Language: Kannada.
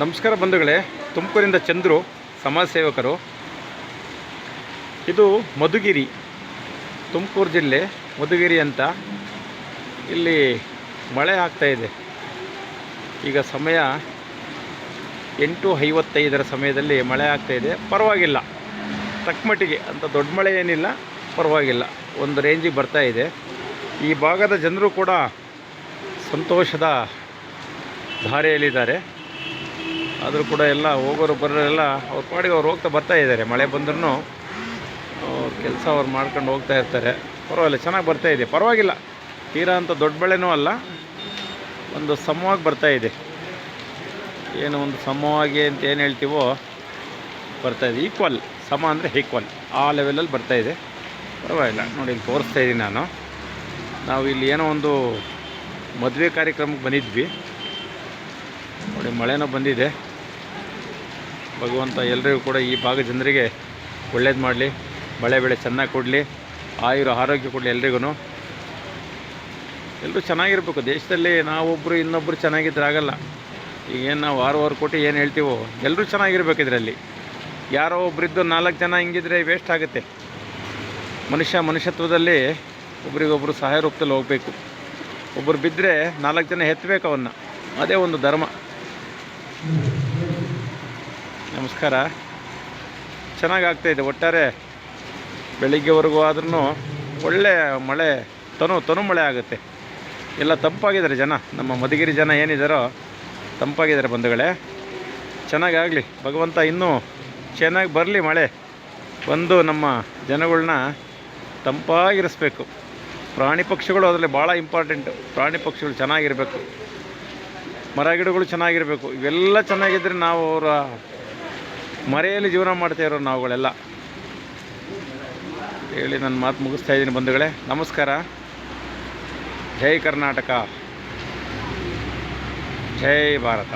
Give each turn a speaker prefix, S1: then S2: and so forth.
S1: ನಮಸ್ಕಾರ ಬಂಧುಗಳೇ, ತುಮಕೂರಿಂದ ಚಂದ್ರು ಸಮಾಜ ಸೇವಕರು ಇದು ಮಧುಗಿರಿ, ತುಮಕೂರು ಜಿಲ್ಲೆ ಮಧುಗಿರಿ ಅಂತ ಇಲ್ಲಿ ಮಳೆ ಆಗ್ತಾ ಇದೆ. ಈಗ ಸಮಯ ಎಂಟು ಐವತ್ತೈದರ ಸಮಯದಲ್ಲಿ ಮಳೆ ಆಗ್ತಾ ಇದೆ. ಪರವಾಗಿಲ್ಲ. ತಕ್ಕಮಟ್ಟಿಗೆ ಅಂತ ದೊಡ್ಡ ಮಳೆ ಏನಿಲ್ಲ, ಪರವಾಗಿಲ್ಲ. ಒಂದು ರೇಂಜಿಗೆ ಬರ್ತಾ ಇದೆ. ಈ ಭಾಗದ ಜನರು ಕೂಡ ಸಂತೋಷದ ಧಾರೆಯಲ್ಲಿದ್ದಾರೆ. ಆದರೂ ಕೂಡ ಎಲ್ಲ ಹೋಗೋರು ಬರೋರೆಲ್ಲ ಅವ್ರ ಪಾಡಿಗೆ ಅವ್ರು ಹೋಗ್ತಾ ಬರ್ತಾ ಇದ್ದಾರೆ. ಮಳೆ ಬಂದ್ರೂ ಕೆಲಸ ಅವ್ರು ಮಾಡ್ಕೊಂಡು ಹೋಗ್ತಾ ಇರ್ತಾರೆ. ಪರವಾಗಿಲ್ಲ, ಚೆನ್ನಾಗಿ ಬರ್ತಾ ಇದೆ. ಪರವಾಗಿಲ್ಲ. ತೀರಾ ಅಂತ ದೊಡ್ಡ ಬೆಳೆನೂ ಅಲ್ಲ. ಒಂದು ಸಮವಾಗಿ ಬರ್ತಾ ಇದೆ. ಏನು ಒಂದು ಸಮವಾಗಿ ಅಂತ ಏನು ಹೇಳ್ತೀವೋ ಬರ್ತಾ ಇದೆ. ಈಕ್ವಲ್ ಸಮ ಅಂದರೆ ಈಕ್ವಲ್ ಆ ಲೆವೆಲಲ್ಲಿ ಬರ್ತಾ ಇದೆ. ಪರವಾಗಿಲ್ಲ. ನೋಡಿ, ಇಲ್ಲಿ ತೋರಿಸ್ತಾ ಇದ್ದೀನಿ ನಾನು. ನಾವು ಇಲ್ಲಿ ಏನೋ ಒಂದು ಮದುವೆ ಕಾರ್ಯಕ್ರಮಕ್ಕೆ ಬಂದಿದ್ವಿ. ನೋಡಿ ಮಳೆನೂ ಬಂದಿದೆ. ಭಗವಂತ ಎಲ್ಲರಿಗೂ ಕೂಡ ಈ ಭಾಗ ಜನರಿಗೆ ಒಳ್ಳೇದು ಮಾಡಲಿ, ಮಳೆ ಬೆಳೆ ಚೆನ್ನಾಗಿ ಕೊಡಲಿ, ಆಯುರ ಆರೋಗ್ಯ ಕೊಡಲಿ ಎಲ್ರಿಗೂ ಎಲ್ಲರೂ ಚೆನ್ನಾಗಿರ್ಬೇಕು, ದೇಶದಲ್ಲಿ ನಾವೊಬ್ಬರು ಇನ್ನೊಬ್ಬರು ಚೆನ್ನಾಗಿದ್ರೆ ಆಗಲ್ಲ. ಈಗೇನು ನಾವು ಆರು ಆರು ಕೋಟಿ ಏನು ಹೇಳ್ತೀವೋ ಎಲ್ಲರೂ ಚೆನ್ನಾಗಿರ್ಬೇಕು ಇದರಲ್ಲಿ. ಯಾರೋ ಒಬ್ಬರಿದ್ದು ನಾಲ್ಕು ಜನ ಹಿಂಗಿದ್ರೆ ವೇಸ್ಟ್ ಆಗುತ್ತೆ. ಮನುಷ್ಯ ಮನುಷ್ಯತ್ವದಲ್ಲಿ ಒಬ್ರಿಗೊಬ್ಬರು ಸಹಾಯ ರೂಪದಲ್ಲಿ ಹೋಗಬೇಕು. ಒಬ್ಬರು ಬಿದ್ದರೆ ನಾಲ್ಕು ಜನ ಎತ್ತಬೇಕು ಅವನ್ನ. ಅದೇ ಒಂದು ಧರ್ಮ. ನಮಸ್ಕಾರ. ಚೆನ್ನಾಗಿ ಆಗ್ತಾಯಿದೆ ಒಟ್ಟಾರೆ ಬೆಳಿಗ್ಗೆವರೆಗೂ ಆದ್ರೂ ಒಳ್ಳೆ ಮಳೆ, ತನು ತನು ಮಳೆ ಆಗುತ್ತೆ. ಎಲ್ಲ ತಂಪಾಗಿದ್ದಾರೆ ಜನ, ನಮ್ಮ ಮಧುಗಿರಿ ಜನ ಏನಿದ್ದಾರೋ ತಂಪಾಗಿದ್ದಾರೆ ಬಂಧುಗಳೇ. ಚೆನ್ನಾಗಾಗಲಿ, ಭಗವಂತ ಇನ್ನೂ ಚೆನ್ನಾಗಿ ಬರಲಿ ಮಳೆ. ಬಂದು ನಮ್ಮ ಜನಗಳನ್ನ ತಂಪಾಗಿರಿಸ್ಬೇಕು. ಪ್ರಾಣಿ ಪಕ್ಷಿಗಳು ಅದರಲ್ಲಿ ಭಾಳ ಇಂಪಾರ್ಟೆಂಟು ಪ್ರಾಣಿ ಪಕ್ಷಿಗಳು ಚೆನ್ನಾಗಿರಬೇಕು. ಮರ ಗಿಡಗಳು ಚೆನ್ನಾಗಿರಬೇಕು. ಇವೆಲ್ಲ ಚೆನ್ನಾಗಿದ್ದರೆ ನಾವು ಅವರ ಮರೆಯಲ್ಲಿ ಜೀವನ ಮಾಡ್ತಾ ಇರೋ ನಾವುಗಳೆಲ್ಲ. ಹೇಳಿ ನನ್ನ ಮಾತು ಮುಗಿಸ್ತಾ ಇದ್ದೀನಿ ಬಂಧುಗಳೇ. ನಮಸ್ಕಾರ. ಜೈ ಕರ್ನಾಟಕ. ಜೈ ಭಾರತ.